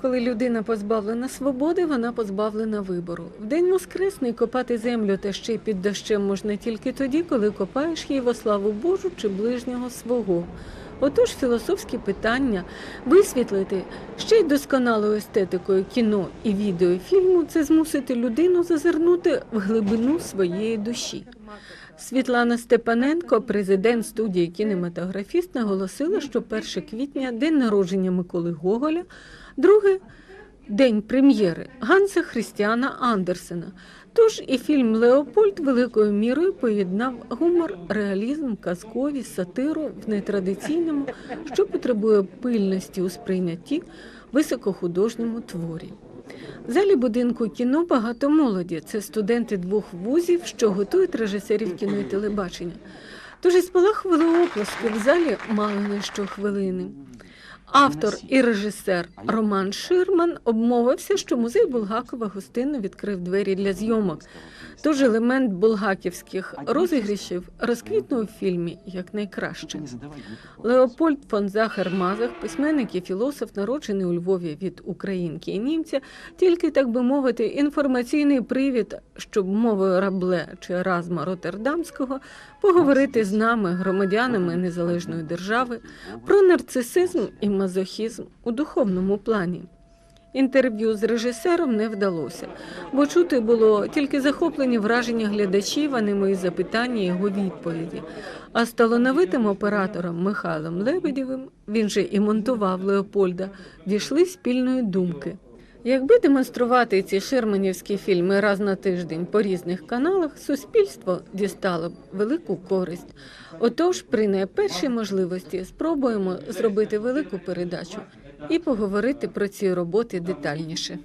Коли людина позбавлена свободи, вона позбавлена вибору. В день воскресний копати землю та ще й під дощем можна тільки тоді, коли копаєш її во славу Божу чи ближнього свого. Отож, філософські питання висвітлити ще й досконалою естетикою кіно і відеофільму це змусити людину зазирнути в глибину своєї душі. Світлана Степаненко, президент студії кінематографіст, наголосила, що 1 квітня день народження Миколи Гоголя, друге день прем'єри Ганса Христіана Андерсена. Тож і фільм Леопольд великою мірою поєднав гумор, реалізм, казковість, сатиру в нетрадиційному, що потребує пильності у сприйнятті високохудожньому творі. В залі будинку кіно багато молоді. Це студенти двох вузів, що готують режисерів кіно і телебачення. Тож і спалахували оплески в залі мало не щохвилини. Автор і режисер Роман Ширман обмовився, що музей Булгакова гостинно відкрив двері для зйомок. Тож елемент булгаківських розігрішів розквітнув у фільмі як найкраще. Леопольд фон Захар Мазах, письменник і філософ, народжений у Львові від українки і німця, тільки так би мовити, інформаційний привід, щоб мовою Рабле чи Еразма Роттердамського поговорити з нами, громадянами незалежної держави, про нарцисизм і мазохізм у духовному плані. Інтерв'ю з режисером не вдалося, бо чути було тільки захоплені враження глядачів, а не мої запитання і його відповіді. А з талановитим оператором Михайлом Лебедєвим, він же і монтував Леопольда, дійшли спільної думки. Якби демонструвати ці шерманівські фільми раз на тиждень по різних каналах, суспільство дістало б велику користь. Отож, при найпершій можливості спробуємо зробити велику передачу і поговорити про ці роботи детальніше.